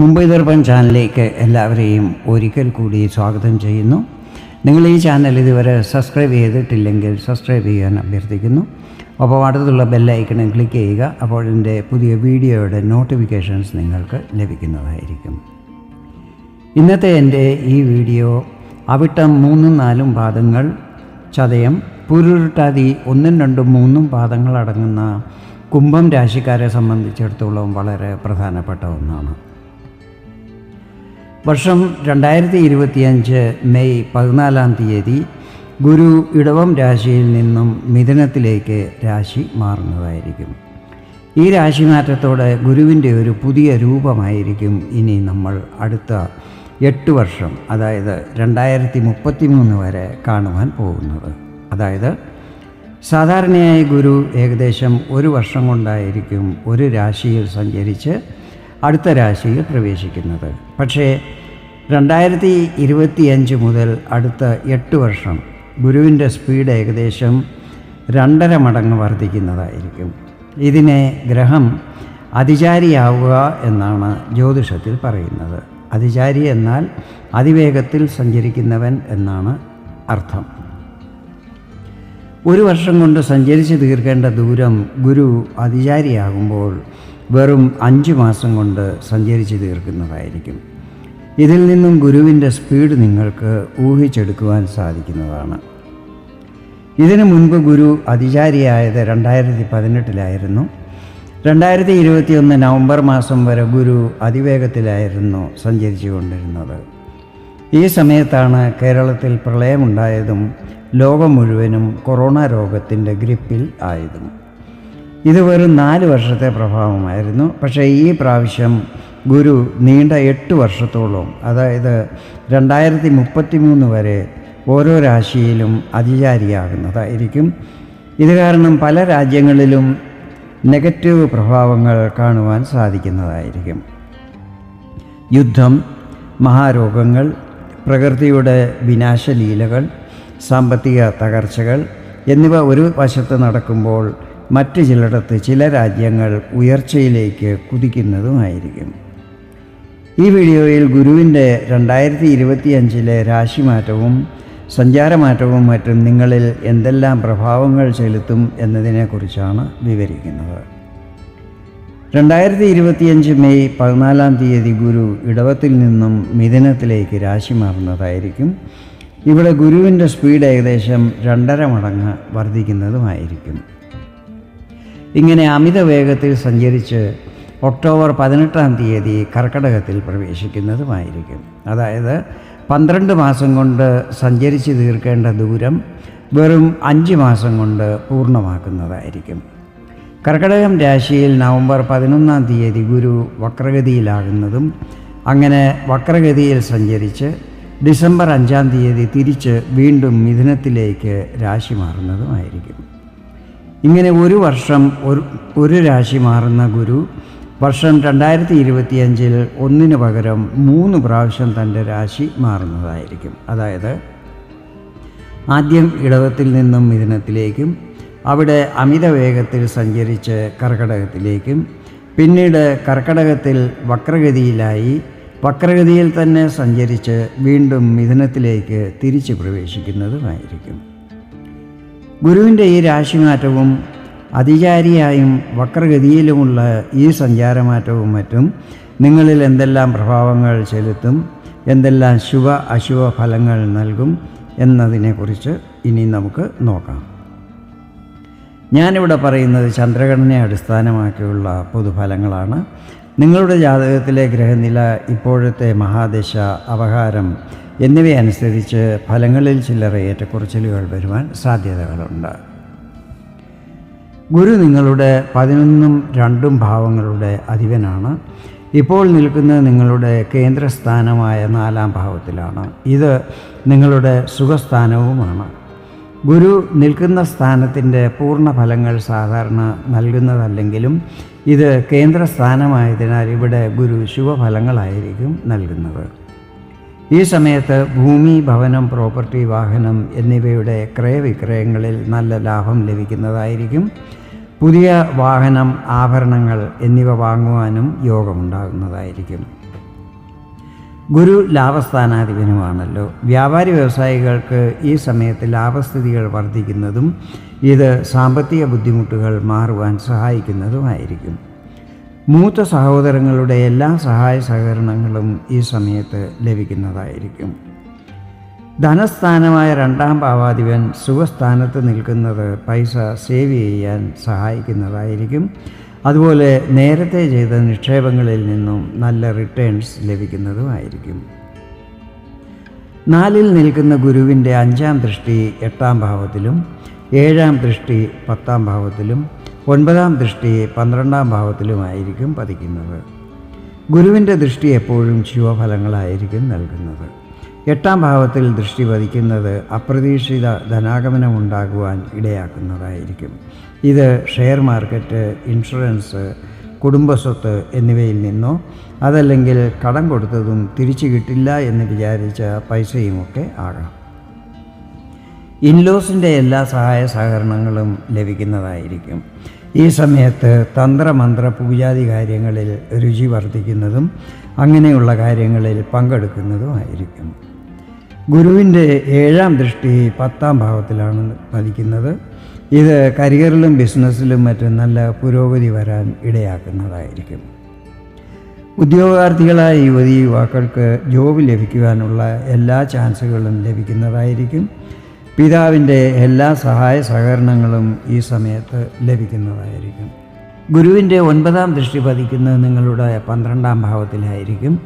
മുംബൈ ദർപ്പൺ ചാനലിലേക്ക് എല്ലാവരെയും ഒരിക്കൽ കൂടി സ്വാഗതം ചെയ്യുന്നു. നിങ്ങൾ ഈ ചാനൽ ഇതുവരെ സബ്സ്ക്രൈബ് ചെയ്തിട്ടില്ലെങ്കിൽ സബ്സ്ക്രൈബ് ചെയ്യാൻ അഭ്യർത്ഥിക്കുന്നു. അപ്പോൾ അടുത്തുള്ള ബെല്ലൈക്കണും ക്ലിക്ക് ചെയ്യുക അപ്പോൾ എന്റെ പുതിയ വീഡിയോയുടെ നോട്ടിഫിക്കേഷൻസ് നിങ്ങൾക്ക് ലഭിക്കുന്നതായിരിക്കും. ഇന്നത്തെ എന്റെ ഈ വീഡിയോ അവിട്ടം മൂന്നും നാലും പാദങ്ങൾ ചതയം പുരുട്ടാതി ഒന്നും രണ്ടും മൂന്നും പാദങ്ങൾ അടങ്ങുന്ന കുംഭം രാശിക്കാരെ സംബന്ധിച്ചിടത്തോളം വളരെ പ്രധാനപ്പെട്ട ഒന്നാണ്. വർഷം രണ്ടായിരത്തി ഇരുപത്തിയഞ്ച് മെയ് പതിനാലാം തീയതി ഗുരു ഇടവം രാശിയിൽ നിന്നും മിഥുനത്തിലേക്ക് രാശി മാറുന്നതായിരിക്കും. ഈ രാശി മാറ്റത്തോടെ ഗുരുവിന്റെ ഒരു പുതിയ രൂപമായിരിക്കും ഇനി നമ്മൾ അടുത്ത എട്ട് വർഷം അതായത് രണ്ടായിരത്തി മുപ്പത്തി മൂന്ന് വരെ കാണുവാൻ പോകുന്നത്. അതായത് സാധാരണയായി ഗുരു ഏകദേശം ഒരു വർഷം കൊണ്ടായിരിക്കും ഒരു രാശിയിൽ സഞ്ചരിച്ച് അടുത്ത രാശിയിൽ പ്രവേശിക്കുന്നത്. പക്ഷേ രണ്ടായിരത്തി ഇരുപത്തിയഞ്ച് മുതൽ അടുത്ത എട്ട് വർഷം ഗുരുവിന്റെ സ്പീഡ് ഏകദേശം രണ്ടര മടങ്ങ് വർദ്ധിക്കുന്നതായിരിക്കും. ഇതിനെ ഗ്രഹം അതിചാരിയാവുക എന്നാണ് ജ്യോതിഷത്തിൽ പറയുന്നത്. അതിചാരി എന്നാൽ അതിവേഗത്തിൽ സഞ്ചരിക്കുന്നവൻ എന്നാണ് അർത്ഥം. ഒരു വർഷം കൊണ്ട് സഞ്ചരിച്ച് തീർക്കേണ്ട ദൂരം ഗുരു അതിചാരിയാകുമ്പോൾ വെറും അഞ്ച് മാസം കൊണ്ട് സഞ്ചരിച്ച് തീർക്കുന്നതായിരിക്കും. ഇതിൽ നിന്നും ഗുരുവിന്റെ സ്പീഡ് നിങ്ങൾക്ക് ഊഹിച്ചെടുക്കുവാൻ സാധിക്കുന്നതാണ്. ഇതിനു മുൻപ് ഗുരു അതിചാരിയായത് രണ്ടായിരത്തി പതിനെട്ടിലായിരുന്നു രണ്ടായിരത്തി ഇരുപത്തിയൊന്ന് നവംബർ മാസം വരെ ഗുരു അതിവേഗത്തിലായിരുന്നു സഞ്ചരിച്ചു കൊണ്ടിരുന്നത് ഈ സമയത്താണ് കേരളത്തിൽ പ്രളയമുണ്ടായതും ലോകം മുഴുവനും കൊറോണ രോഗത്തിന്റെ ഗ്രിപ്പിൽ ആയതും. ഇത് വെറും നാല് വർഷത്തെ പ്രഭാവമായിരുന്നു. പക്ഷേ ഈ പ്രാവശ്യം ഗുരു നീണ്ട എട്ട് വർഷത്തോളം അതായത് രണ്ടായിരത്തി മുപ്പത്തി മൂന്ന് വരെ ഓരോ രാശിയിലും അധികാരിയാകുന്നതായിരിക്കും ഇത് കാരണം പല രാജ്യങ്ങളിലും നെഗറ്റീവ് പ്രഭാവങ്ങൾ കാണുവാൻ സാധിക്കുന്നതായിരിക്കും. യുദ്ധം മഹാരോഗങ്ങൾ പ്രകൃതിയുടെ വിനാശലീലകൾ സാമ്പത്തിക തകർച്ചകൾ എന്നിവ ഒരു വശത്ത് നടക്കുമ്പോൾ മറ്റു ചിലയിടത്ത് ചില രാജ്യങ്ങൾ ഉയർച്ചയിലേക്ക് കുതിക്കുന്നതുമായിരിക്കും. ഈ വീഡിയോയിൽ ഗുരുവിന്റെ രണ്ടായിരത്തി ഇരുപത്തി അഞ്ചിലെ രാശിമാറ്റവും സഞ്ചാരമാറ്റവും മറ്റും നിങ്ങളിൽ എന്തെല്ലാം പ്രഭാവങ്ങൾ ചെലുത്തും എന്നതിനെക്കുറിച്ചാണ് വിവരിക്കുന്നത്. രണ്ടായിരത്തി ഇരുപത്തിയഞ്ച് മെയ് പതിനാലാം തീയതി ഗുരു ഇടവത്തിൽ നിന്നും മിഥുനത്തിലേക്ക് രാശി മാറുന്നതായിരിക്കും. ഇവിടെ ഗുരുവിന്റെ സ്പീഡ് ഏകദേശം രണ്ടര മടങ്ങ് വർദ്ധിക്കുന്നതുമായിരിക്കും. ഇങ്ങനെ അമിത വേഗത്തിൽ സഞ്ചരിച്ച് ഒക്ടോബർ പതിനെട്ടാം തീയതി കർക്കടകത്തിൽ പ്രവേശിക്കുന്നതുമായിരിക്കും. അതായത് പന്ത്രണ്ട് മാസം കൊണ്ട് സഞ്ചരിച്ച് തീർക്കേണ്ട ദൂരം വെറും അഞ്ച് മാസം കൊണ്ട് പൂർണമാക്കുന്നതായിരിക്കും. കർക്കടകം രാശിയിൽ നവംബർ പതിനൊന്നാം തീയതി ഗുരു വക്രഗതിയിലാകുന്നതും അങ്ങനെ വക്രഗതിയിൽ സഞ്ചരിച്ച് ഡിസംബർ അഞ്ചാം തീയതി തിരിച്ച് വീണ്ടും മിഥുനത്തിലേക്ക് രാശി മാറുന്നതുമായിരിക്കും. ഇങ്ങനെ ഒരു വർഷം ഒരു ഒരു രാശി മാറുന്ന ഗുരു വർഷം രണ്ടായിരത്തി ഇരുപത്തിയഞ്ചിൽ ഒന്നിനു പകരം മൂന്ന് പ്രാവശ്യം തന്റെ രാശി മാറുന്നതായിരിക്കും. അതായത് ആദ്യം ഇടവത്തിൽ നിന്നും മിഥുനത്തിലേക്കും അവിടെ അമിത വേഗത്തിൽ സഞ്ചരിച്ച് കർക്കടകത്തിലേക്കും പിന്നീട് കർക്കടകത്തിൽ വക്രഗതിയിലായി വക്രഗതിയിൽ തന്നെ സഞ്ചരിച്ച് വീണ്ടും മിഥുനത്തിലേക്ക് തിരിച്ചു പ്രവേശിക്കുന്നതുമായിരിക്കും. ഗുരുവിന്റെ ഈ രാശിമാറ്റവും അതിചാരിയായും വക്രഗതിയിലുമുള്ള ഈ സഞ്ചാരമാറ്റവും മറ്റും നിങ്ങളിൽ എന്തെല്ലാം പ്രഭാവങ്ങൾ ചെലുത്തും എന്തെല്ലാം ശുഭ അശുഭ ഫലങ്ങൾ നൽകും എന്നതിനെക്കുറിച്ച് ഇനി നമുക്ക് നോക്കാം. ഞാനിവിടെ പറയുന്നത് ചന്ദ്രഘടനയെ അടിസ്ഥാനമാക്കിയുള്ള പൊതുഫലങ്ങളാണ്. നിങ്ങളുടെ ജാതകത്തിലെ ഗ്രഹനില ഇപ്പോഴത്തെ മഹാദശ അപഹാരം എന്നിവയനുസരിച്ച് ഫലങ്ങളിൽ ചില്ലറ ഏറ്റക്കുറച്ചിലുകൾ വരുവാൻ സാധ്യതകളുണ്ട്. ഗുരു നിങ്ങളുടെ പതിനൊന്നും രണ്ടും ഭാവങ്ങളുടെ അധിപനാണ്. ഇപ്പോൾ നിൽക്കുന്നത് നിങ്ങളുടെ കേന്ദ്രസ്ഥാനമായ നാലാം ഭാവത്തിലാണ്. ഇത് നിങ്ങളുടെ സുഖസ്ഥാനവുമാണ്. ഗുരു നിൽക്കുന്ന സ്ഥാനത്തിന്റെ പൂർണ ഫലങ്ങൾ സാധാരണ നൽകുന്നതല്ലെങ്കിലും ഇത് കേന്ദ്രസ്ഥാനമായതിനാൽ ഇവിടെ ഗുരു ശുഭഫലങ്ങളായിരിക്കും നൽകുന്നത്. ഈ സമയത്ത് ഭൂമി ഭവനം പ്രോപ്പർട്ടി വാഹനം എന്നിവയുടെ ക്രയവിക്രയങ്ങളിൽ നല്ല ലാഭം ലഭിക്കുന്നതായിരിക്കും. പുതിയ വാഹനം ആഭരണങ്ങൾ എന്നിവ വാങ്ങുവാനും യോഗമുണ്ടാകുന്നതായിരിക്കും. ഗുരു ലാഭസ്ഥാനാധിപനുമാണല്ലോ. വ്യാപാരി വ്യവസായികൾക്ക് ഈ സമയത്ത് ലാഭസ്ഥിതികൾ വർദ്ധിക്കുന്നതും ഇത് സാമ്പത്തിക ബുദ്ധിമുട്ടുകൾ മാറുവാൻ സഹായിക്കുന്നതുമായിരിക്കും. മൂത്ത സഹോദരങ്ങളുടെ എല്ലാ സഹായ സഹകരണങ്ങളും ഈ സമയത്ത് ലഭിക്കുന്നതായിരിക്കും. ധനസ്ഥാനമായ രണ്ടാം ഭാവാധിപൻ സുഖസ്ഥാനത്ത് നിൽക്കുന്നത് പൈസ സേവ് ചെയ്യാൻ സഹായിക്കുന്നതായിരിക്കും. അതുപോലെ നേരത്തെ ചെയ്ത നിക്ഷേപങ്ങളിൽ നിന്നും നല്ല റിട്ടേൺസ് ലഭിക്കുന്നതുമായിരിക്കും. നാലിൽ നിൽക്കുന്ന ഗുരുവിന്റെ അഞ്ചാം ദൃഷ്ടി എട്ടാം ഭാവത്തിലും ഏഴാം ദൃഷ്ടി പത്താം ഭാവത്തിലും ഒൻപതാം ദൃഷ്ടി പന്ത്രണ്ടാം ഭാവത്തിലുമായിരിക്കും പതിക്കുന്നത്. ഗുരുവിന്റെ ദൃഷ്ടി എപ്പോഴും ശിവഫലങ്ങളായിരിക്കും നൽകുന്നത്. എട്ടാം ഭാവത്തിൽ ദൃഷ്ടി പതിക്കുന്നത് അപ്രതീക്ഷിത ധനാഗമനം ഉണ്ടാകുവാൻ ഇടയാക്കുന്നതായിരിക്കും. ഇത് ഷെയർ മാർക്കറ്റ് ഇൻഷുറൻസ് കുടുംബസ്വത്ത് എന്നിവയിൽ നിന്നോ അതല്ലെങ്കിൽ കടം കൊടുത്തതും തിരിച്ചു കിട്ടില്ല എന്ന് വിചാരിച്ച പൈസയുമൊക്കെ ആകാം. ഇൻലോസിന്റെ എല്ലാ സഹായ സഹകരണങ്ങളും ലഭിക്കുന്നതായിരിക്കും. ഈ സമയത്ത് തന്ത്രമന്ത്ര പൂജാതി കാര്യങ്ങളിൽ രുചി വർദ്ധിക്കുന്നതും അങ്ങനെയുള്ള കാര്യങ്ങളിൽ പങ്കെടുക്കുന്നതുമായിരിക്കും. ഗുരുവിന്റെ ഏഴാം ദൃഷ്ടി പത്താം ഭാവത്തിലാണ് പതിക്കുന്നത്. ഇത് കരിയറിലും ബിസിനസ്സിലും മറ്റും നല്ല പുരോഗതി വരാൻ ഇടയാക്കുന്നതായിരിക്കും. ഉദ്യോഗാർത്ഥികളായ യുവതി യുവാക്കൾക്ക് ജോബ് ലഭിക്കുവാനുള്ള എല്ലാ ചാൻസുകളും ലഭിക്കുന്നതായിരിക്കും. പിതാവിന്റെ എല്ലാ സഹായ സഹകരണങ്ങളും ഈ സമയത്ത് ലഭിക്കുന്നതായിരിക്കും. ഗുരുവിന്റെ ഒൻപതാം ദൃഷ്ടി പതിക്കുന്നത് നിങ്ങളുടെ പന്ത്രണ്ടാം ഭാവത്തിലായിരിക്കും.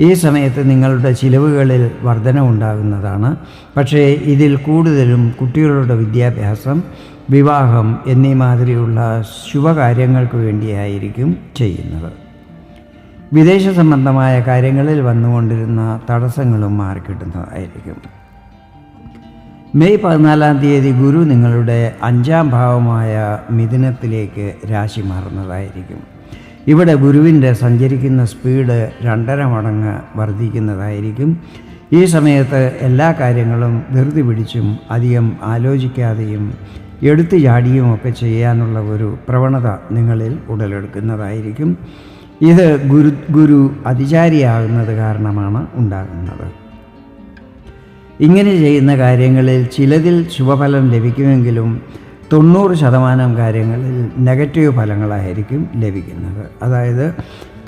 ഈ സമയത്ത് നിങ്ങളുടെ ചിലവുകളിൽ വർധന ഉണ്ടാകുന്നതാണ് പക്ഷേ ഇതിൽ കൂടുതലും കുട്ടികളുടെ വിദ്യാഭ്യാസം വിവാഹം എന്നീ മാതിരിയുള്ള ശുഭകാര്യങ്ങൾക്ക് വേണ്ടിയായിരിക്കും ചെയ്യുന്നത്. വിദേശ സംബന്ധമായ കാര്യങ്ങളിൽ വന്നുകൊണ്ടിരുന്ന തടസ്സങ്ങളും മാറിക്കിട്ടുന്നതായിരിക്കും. മെയ് പതിനാലാം തീയതി ഗുരു നിങ്ങളുടെ അഞ്ചാം ഭാവമായ മിഥുനത്തിലേക്ക് രാശി മാറുന്നതായിരിക്കും. ഇവിടെ ഗുരുവിന്റെ സഞ്ചരിക്കുന്ന സ്പീഡ് രണ്ടര മടങ്ങ് വർദ്ധിക്കുന്നതായിരിക്കും. ഈ സമയത്ത് എല്ലാ കാര്യങ്ങളും ധൃതി പിടിച്ചും അധികം ആലോചിക്കാതെയും എടുത്തു ചാടിയും ഒക്കെ ചെയ്യാനുള്ള ഒരു പ്രവണത നിങ്ങളിൽ ഉടലെടുക്കുന്നതായിരിക്കും. ഇത് ഗുരു ഗുരു അതിചാരിയാകുന്നത് കാരണമാണ് ഉണ്ടാകുന്നത്. ഇങ്ങനെ ചെയ്യുന്ന കാര്യങ്ങളിൽ ചിലതിൽ ശുഭഫലം ലഭിക്കുമെങ്കിലും തൊണ്ണൂറ് ശതമാനം കാര്യങ്ങളിൽ നെഗറ്റീവ് ഫലങ്ങളായിരിക്കും ലഭിക്കുന്നത്. അതായത്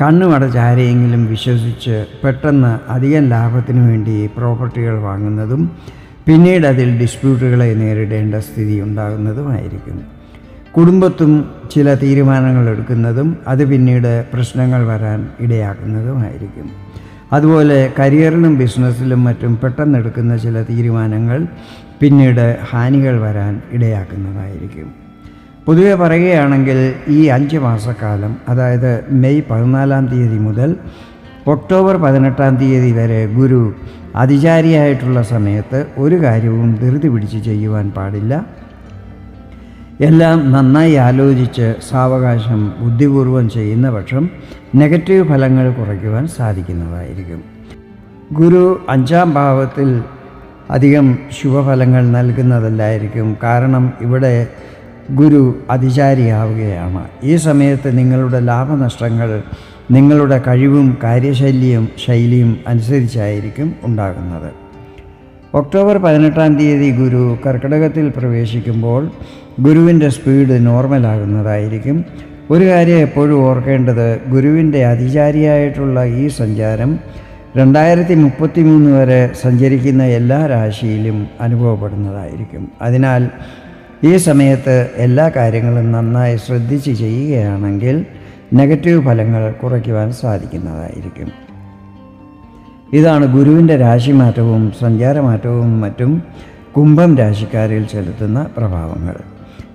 കണ്ണുമടച്ച് ആരെയെങ്കിലും വിശ്വസിച്ച് പെട്ടെന്ന് അധികം ലാഭത്തിനു വേണ്ടി പ്രോപ്പർട്ടികൾ വാങ്ങുന്നതും പിന്നീട് അതിൽ ഡിസ്പ്യൂട്ടുകളെ നേരിടേണ്ട സ്ഥിതി ഉണ്ടാകുന്നതുമായിരിക്കും. കുടുംബത്തും ചില തീരുമാനങ്ങൾ എടുക്കുന്നതും അത് പിന്നീട് പ്രശ്നങ്ങൾ വരാൻ ഇടയാക്കുന്നതുമായിരിക്കും. അതുപോലെ കരിയറിലും ബിസിനസ്സിലും മറ്റും പെട്ടെന്നെടുക്കുന്ന ചില തീരുമാനങ്ങൾ പിന്നീട് ഹാനികൾ വരാൻ ഇടയാക്കുന്നതായിരിക്കും. പൊതുവെ പറയുകയാണെങ്കിൽ ഈ അഞ്ച് മാസക്കാലം അതായത് മെയ് പതിനാലാം തീയതി മുതൽ ഒക്ടോബർ പതിനെട്ടാം തീയതി വരെ ഗുരു അതിചാരിയായിട്ടുള്ള സമയത്ത് ഒരു കാര്യവും ധൃതി പിടിച്ച് ചെയ്യുവാൻ പാടില്ല. എല്ലാം നന്നായി ആലോചിച്ച് സാവകാശം ബുദ്ധിപൂർവം ചെയ്യുന്ന പക്ഷം നെഗറ്റീവ് ഫലങ്ങൾ കുറയ്ക്കുവാൻ സാധിക്കുന്നതായിരിക്കും. ഗുരു അഞ്ചാം ഭാവത്തിൽ അധികം ശുഭഫലങ്ങൾ നൽകുന്നതല്ലായിരിക്കും. കാരണം ഇവിടെ ഗുരു അതിചാരിയാവുകയാണ്. ഈ സമയത്ത് നിങ്ങളുടെ ലാഭനഷ്ടങ്ങൾ നിങ്ങളുടെ കഴിവും കാര്യശൈലിയും ശൈലിയും അനുസരിച്ചായിരിക്കും ഉണ്ടാകുന്നത്. ഒക്ടോബർ പതിനെട്ടാം തീയതി ഗുരു കർക്കിടകത്തിൽ പ്രവേശിക്കുമ്പോൾ ഗുരുവിന്റെ സ്പീഡ് നോർമലാകുന്നതായിരിക്കും. ഒരു കാര്യം എപ്പോഴും ഓർക്കേണ്ടത് ഗുരുവിന്റെ അതിചാരിയായിട്ടുള്ള ഈ സഞ്ചാരം രണ്ടായിരത്തി മുപ്പത്തി മൂന്ന് വരെ സഞ്ചരിക്കുന്ന എല്ലാ രാശിയിലും അനുഭവപ്പെടുന്നതായിരിക്കും. അതിനാൽ ഈ സമയത്ത് എല്ലാ കാര്യങ്ങളും നന്നായി ശ്രദ്ധിച്ച് ചെയ്യുകയാണെങ്കിൽ നെഗറ്റീവ് ഫലങ്ങൾ കുറയ്ക്കുവാൻ സാധിക്കുന്നതായിരിക്കും. ഇതാണ് ഗുരുവിന്റെ രാശിമാറ്റവും സഞ്ചാരമാറ്റവും മറ്റും കുംഭം രാശിക്കാരിൽ ചെലുത്തുന്ന പ്രഭാവങ്ങൾ.